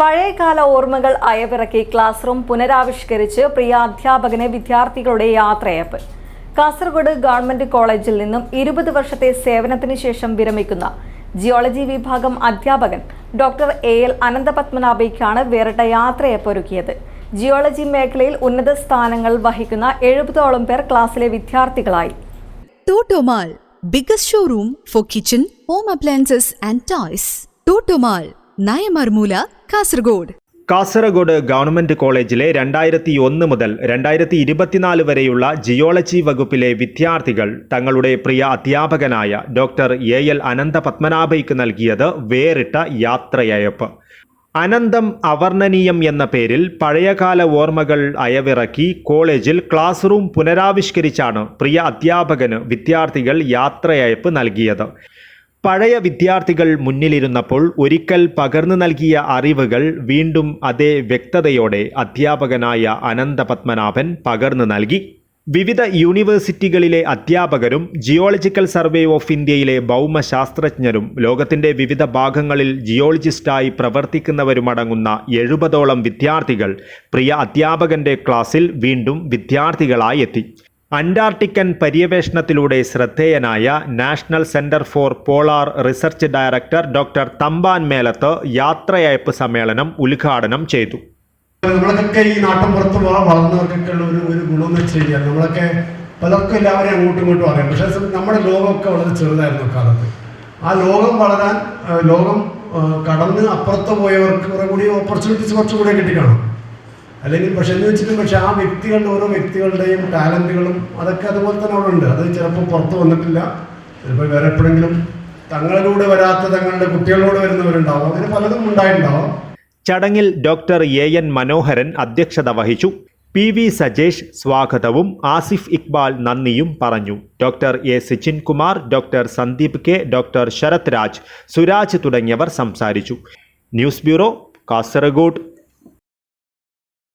പഴയകാല ഓർമ്മകൾ അയവിറക്കി class room പുനരാവിഷ്കരിച്ച് പ്രിയ അധ്യാപകന് വിദ്യാർത്ഥികളുടെ യാത്രയപ്പ് കാസർഗോഡ് ഗവൺമെന്റ് കോളേജിൽ നിന്നും ഇരുപത് വർഷത്തെ സേവനത്തിന് ശേഷം വിരമിക്കുന്ന ജിയോളജി വിഭാഗം അധ്യാപകൻ ഡോക്ടർ എ എൽ അനന്തപത്മനാഭയ്ക്കാണ് വേറിട്ട യാത്രയപ്പ് ഒരുക്കിയത്. ജിയോളജി മേഖലയിൽ ഉന്നത സ്ഥാനങ്ങൾ വഹിക്കുന്ന എഴുപതോളം പേർ ക്ലാസ്സിലെ വിദ്യാർത്ഥികളായി. Totomal, showroom for kitchen home appliances and toys. Totomal, Nayamarmula, Kasaragod. Kasaragod government കോളേജിലെ രണ്ടായിരത്തി ഒന്ന് മുതൽ രണ്ടായിരത്തി ഇരുപത്തിനാല് വരെയുള്ള ജിയോളജി വകുപ്പിലെ വിദ്യാർത്ഥികൾ തങ്ങളുടെ പ്രിയ അധ്യാപകനായ ഡോക്ടർ എ എൽ അനന്ത പത്മനാഭയ്ക്ക് നൽകിയത് വേറിട്ട യാത്രയയപ്പ്. അനന്തം അവർണനീയം എന്ന പേരിൽ പഴയകാല ഓർമ്മകൾ അയവിറക്കി കോളേജിൽ ക്ലാസ് റൂം പുനരാവിഷ്കരിച്ചാണ് പ്രിയ അധ്യാപകന് വിദ്യാർത്ഥികൾ യാത്രയയപ്പ് നൽകിയത്. പഴയ വിദ്യാർത്ഥികൾ മുന്നിലിരുന്നപ്പോൾ ഒരിക്കൽ പകർന്നു നൽകിയ അറിവുകൾ വീണ്ടും അതേ വ്യക്തതയോടെ അധ്യാപകനായ അനന്തപത്മനാഭൻ പകർന്നു നൽകി. വിവിധ യൂണിവേഴ്സിറ്റികളിലെ അധ്യാപകരും ജിയോളജിക്കൽ സർവേ ഓഫ് ഇന്ത്യയിലെ ഭൗമശാസ്ത്രജ്ഞരും ലോകത്തിന്റെ വിവിധ ഭാഗങ്ങളിൽ ജിയോളജിസ്റ്റായി പ്രവർത്തിക്കുന്നവരുമടങ്ങുന്ന എഴുപതോളം വിദ്യാർത്ഥികൾ പ്രിയ അധ്യാപകന്റെ ക്ലാസ്സിൽ വീണ്ടും വിദ്യാർത്ഥികളായി എത്തി. അന്റാർട്ടിക്കൻ പര്യവേഷണത്തിലൂടെ ശ്രദ്ധേയനായ national centre for polar research director doctor Thampan Melath യാത്രയയപ്പ് സമ്മേളനം ഉദ്ഘാടനം ചെയ്തു. നമ്മളൊക്കെ ഈ നാട്ടിൻ പുറത്ത് വ- വളർന്നവർക്കൊക്കെ ഉള്ള ഒരു ഒരു ഗുണം എന്ന് വെച്ച് കഴിഞ്ഞാൽ നമ്മളൊക്കെ പലർക്കും എല്ലാവരെയും അങ്ങോട്ടും ഇങ്ങോട്ടും അറിയാം. പക്ഷേ നമ്മുടെ ലോകമൊക്കെ വളരെ ചെറുതായിരുന്നു കാലത്ത് ആ ലോകം വളരാൻ ലോകം കടന്ന് അപ്പുറത്ത് പോയവർക്ക് കുറെ കൂടി ഓപ്പർച്യൂണിറ്റീസ് കുറച്ചുകൂടെ കിട്ടിക്കാണും. അല്ലെങ്കിൽ പക്ഷെ എന്ന് വെച്ചിട്ടും പക്ഷെ ആ വ്യക്തികളുടെ ഓരോ വ്യക്തികളുടെയും ടാലന്റുകളും അതൊക്കെ അതുപോലെ തന്നെ അവിടെ ഉണ്ട്. അത് ചിലപ്പോൾ പുറത്ത് വന്നിട്ടില്ല. ചിലപ്പോൾ വേറെ എപ്പോഴെങ്കിലും തങ്ങളിലൂടെ വരാത്ത തങ്ങളുടെ കുട്ടികളിലൂടെ വരുന്നവരുണ്ടാവും. അങ്ങനെ പലതും ഉണ്ടായിട്ടുണ്ടാവും. ചടങ്ങിൽ ഡോക്ടർ എ എൻ മനോഹരൻ അധ്യക്ഷത വഹിച്ചു. പി വി സജേഷ് സ്വാഗതവും ആസിഫ് ഇക്ബാൽ നന്ദിയും പറഞ്ഞു. Doctor A Sachin Kumar doctor Sandeep K doctor Sarath Raj Suraj തുടങ്ങിയവർ സംസാരിച്ചു. News bureau Kasaragod.